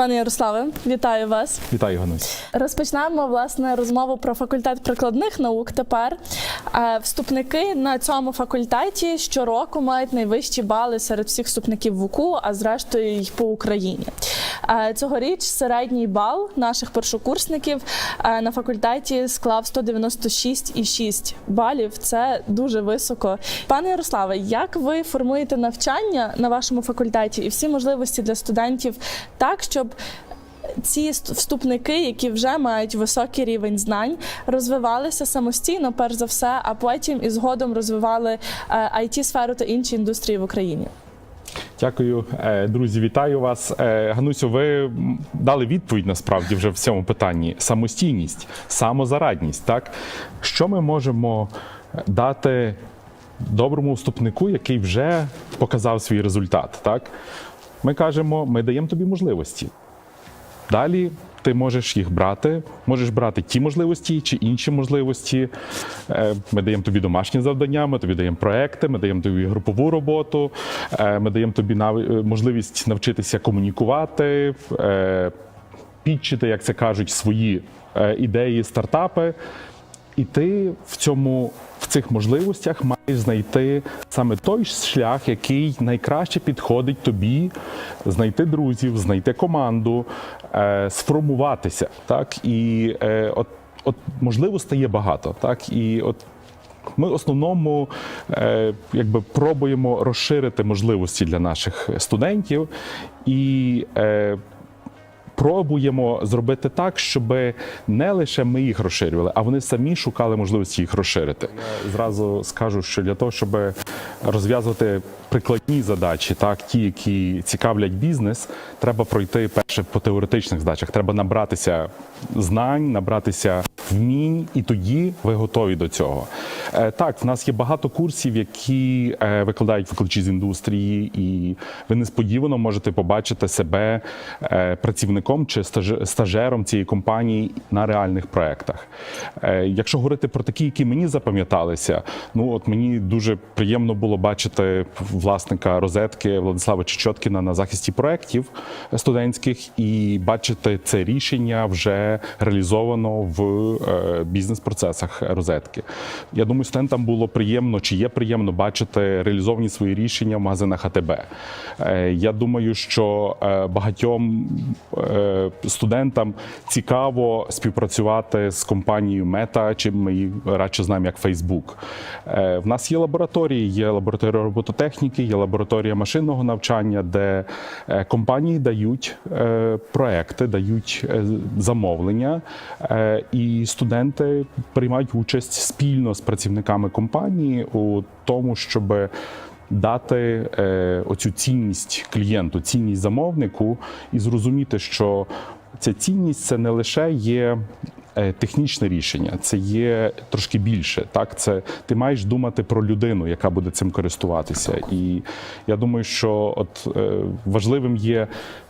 Пане Ярославе, вітаю вас. Вітаю, Ганусь. Розпочнемо власне розмову про факультет прикладних наук. Тепер Е, вступники на цьому факультеті щороку мають найвищі бали серед всіх вступників в УКУ, а зрештою й по Україні. Е, Цьогоріч середній бал наших першокурсників е, на факультеті склав 196,6 балів. Це дуже високо. Пане Ярославе, як ви формуєте навчання на вашому факультеті і всі можливості для студентів так, щоб ці вступники, які вже мають високий рівень знань, розвивалися самостійно, перш за все, а потім і згодом розвивали it сферу та інші індустрії в Україні. Дякую, Е, друзі. Вітаю вас. Е, Ганусю, ви дали відповідь насправді вже в цьому питанні: самостійність, самозарадність. Так що ми можемо дати доброму вступнику, який вже показав свій результат? Так, ми кажемо, ми даємо тобі можливості. Далі ти можеш їх брати, можеш брати ті можливості чи інші можливості. Е, Ми даємо тобі домашні завдання, ми тобі даємо проекти, ми даємо тобі групову роботу, е, ми даємо тобі е, можливість навчитися комунікувати, підчити, як це кажуть, свої ідеї, стартапи. І ти в цьому цих можливостях маєш знайти саме той шлях, який найкраще підходить тобі, знайти друзів, знайти команду, е, сформуватися. Так і е, от, от можливостей є багато. Так і от. Ми в основному е, якби пробуємо розширити можливості для наших студентів і е, пробуємо зробити так, щоб не лише ми їх розширювали, а вони самі шукали можливості їх розширити. Я зразу скажу, що для того, щоб розв'язувати прикладні задачі, так ті, які цікавлять бізнес, треба пройти перше по теоретичних задачах. Треба набратися знань, набратися вмінь, і тоді ви готові до цього. Е, Так, в нас є багато курсів, які е, викладають викладачі з індустрії, і ви несподівано можете побачити себе е, працівником чи стаж- стажером цієї компанії на реальних проектах. Е, Якщо говорити про такі, які мені запам'яталися, ну от мені дуже приємно було бачити власника розетки Владислава Чечоткіна на захисті проєктів студентських і бачити це рішення вже реалізовано в бізнес-процесах розетки. Я думаю, студентам було приємно чи є приємно бачити реалізовані свої рішення в магазинах АТБ. Е, Я думаю, що е, багатьом е, студентам цікаво співпрацювати з компанією Мета, чи ми її радше знаємо як. Е, В нас є лабораторії, є лабораторія робототехніки, є лабораторія машинного навчання, де е, компанії дають е, проекти, дають е, замовлення, е, і студенти приймають участь спільно з працівниками компанії у тому, щоб дати е, оцю цінність клієнту, цінність замовнику, і зрозуміти, що ця цінність це не лише є. е, Технічне рішення це є трошки більше. Так, це ти маєш думати про людину, яка буде цим користуватися. І я думаю, що от е, важливим є.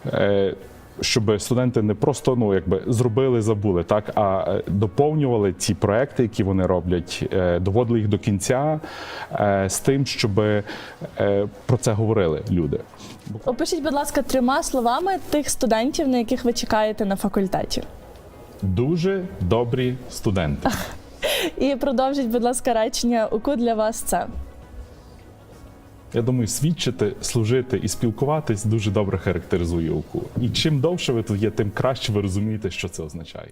Е, щоб студенти не просто ну якби зробили, забули, так а е, доповнювали ці проекти, які вони роблять, е, доводили їх до кінця е, з тим, щоб про це говорили люди. Опишіть, будь ласка, трьома словами тих студентів, на яких ви чекаєте на факультеті. Дуже добрі студенти. І продовжіть, будь ласка, речення УКУ для вас це. Я думаю, свідчити, служити і спілкуватись дуже добре характеризує УКУ. І чим довше ви тут є, тим краще ви розумієте, що це означає.